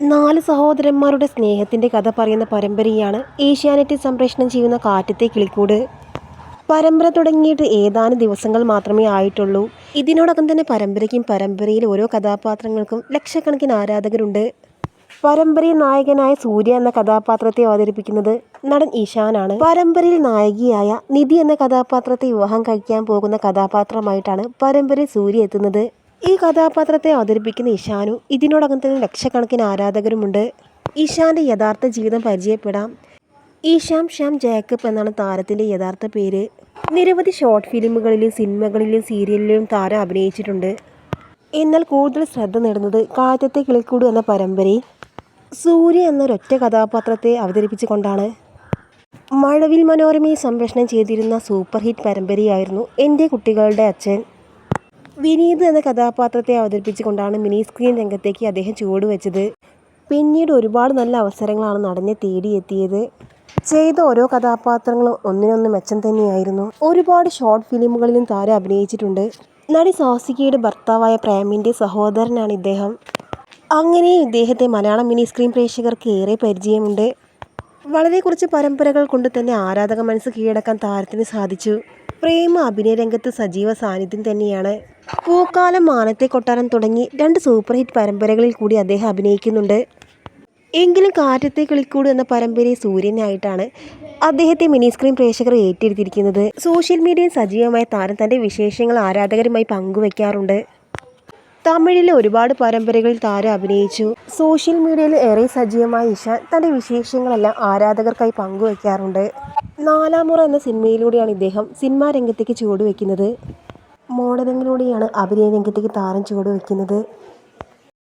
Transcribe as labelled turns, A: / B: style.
A: നാല് സഹോദരന്മാരുടെ സ്നേഹത്തിന്റെ കഥ പറയുന്ന പരമ്പരയാണ് ഏഷ്യാനെറ്റ് സംപ്രേഷണം ചെയ്യുന്ന കാറ്റത്തെ കിളിക്കൂട്. പരമ്പര തുടങ്ങിയിട്ട് ഏതാനും ദിവസങ്ങൾ മാത്രമേ ആയിട്ടുള്ളൂ. ഇതിനോടകം തന്നെ പരമ്പരയ്ക്കും പരമ്പരയിൽ ഓരോ കഥാപാത്രങ്ങൾക്കും ലക്ഷക്കണക്കിന് ആരാധകരുണ്ട്. പരമ്പരയിൽ നായകനായ സൂര്യ എന്ന കഥാപാത്രത്തെ അവതരിപ്പിക്കുന്നത് നടൻ ഈശാനാണ്. പരമ്പരയിൽ നായികയായ നിധി എന്ന കഥാപാത്രത്തെ വിവാഹം കഴിക്കാൻ പോകുന്ന കഥാപാത്രമായിട്ടാണ് പരമ്പരയിൽ സൂര്യ എത്തുന്നത്. ഈ കഥാപാത്രത്തെ അവതരിപ്പിക്കുന്ന ഇഷാനു ഇതിനോടകം തന്നെ ലക്ഷക്കണക്കിന് ആരാധകരുമുണ്ട്. ഇഷാന്റെ യഥാർത്ഥ ജീവിതം പരിചയപ്പെടാം. ഈശാം ശ്യാം ജേക്കബ് എന്നാണ് താരത്തിന്റെ യഥാർത്ഥ പേര്. നിരവധി ഷോർട്ട് ഫിലിമുകളിലും സിനിമകളിലും സീരിയലിലും താരം അഭിനയിച്ചിട്ടുണ്ട്. എന്നാൽ കൂടുതൽ ശ്രദ്ധ നേടുന്നത് കാറ്റത്തെ കിളിക്കൂട് എന്ന പരമ്പരയിൽ സൂര്യ എന്നൊരൊറ്റ കഥാപാത്രത്തെ അവതരിപ്പിച്ചുകൊണ്ടാണ്. മഴവിൽ മനോരമയെ സംപ്രേഷണം ചെയ്തിരുന്ന സൂപ്പർ ഹിറ്റ് പരമ്പരയായിരുന്നു എന്റെ കുട്ടികളുടെ അച്ഛൻ. വിനീത് എന്ന കഥാപാത്രത്തെ അവതരിപ്പിച്ചുകൊണ്ടാണ് മിനി സ്ക്രീൻ രംഗത്തേക്ക് അദ്ദേഹം ചുവടുവെച്ചത്. പിന്നീട് ഒരുപാട് നല്ല അവസരങ്ങളാണ് നടനെ തേടിയെത്തിയത്. ചെയ്ത ഓരോ കഥാപാത്രങ്ങളും ഒന്നിനൊന്ന് മെച്ചം തന്നെയായിരുന്നു. ഒരുപാട് ഷോർട്ട് ഫിലിമുകളിലും താരം അഭിനയിച്ചിട്ടുണ്ട്. നടി സാസികയുടെ ഭർത്താവായ പ്രേമിന്റെ സഹോദരനാണ് ഇദ്ദേഹം. അങ്ങനെ ഇദ്ദേഹത്തെ മലയാളം മിനി സ്ക്രീൻ പ്രേക്ഷകർക്ക് ഏറെ പരിചയമുണ്ട്. വളരെ കുറച്ച് പരമ്പരകൾ കൊണ്ട് തന്നെ ആരാധക മനസ്സ് കീഴടക്കാൻ താരത്തിന് സാധിച്ചു. പ്രേമ അഭിനയ രംഗത്ത് സജീവ സാന്നിധ്യം തന്നെയാണ്. പൂക്കാലം മാനത്തെ കൊട്ടാരം തുടങ്ങി രണ്ട് സൂപ്പർ ഹിറ്റ് പരമ്പരകളിൽ കൂടി അദ്ദേഹം അഭിനയിക്കുന്നുണ്ട്. എങ്കിലും കാറ്റത്തെ കിളിക്കൂട് എന്ന പരമ്പരയെ സൂര്യനായിട്ടാണ് അദ്ദേഹത്തെ മിനി സ്ക്രീൻ പ്രേക്ഷകർ ഏറ്റെടുത്തിരിക്കുന്നത്. സോഷ്യൽ മീഡിയയിൽ സജീവമായ താരം തന്റെ വിശേഷങ്ങൾ ആരാധകരുമായി പങ്കുവയ്ക്കാറുണ്ട് തമിഴിലെ ഒരുപാട് പരമ്പരകളിൽ താരം അഭിനയിച്ചു. സോഷ്യൽ മീഡിയയിൽ ഏറെ സജീവമായ ഇഷാൻ തന്റെ വിശേഷങ്ങളെല്ലാം ആരാധകർക്കായി പങ്കുവയ്ക്കാറുണ്ട് നാലാമുറ എന്ന സിനിമയിലൂടെയാണ് ഇദ്ദേഹം സിനിമാ രംഗത്തേക്ക് ചുവടുവെക്കുന്നത്. മോഡലിങ്ങിലൂടെയാണ് അഭിനയ രംഗത്തേക്ക് താരം ചുവടുവെക്കുന്നത്.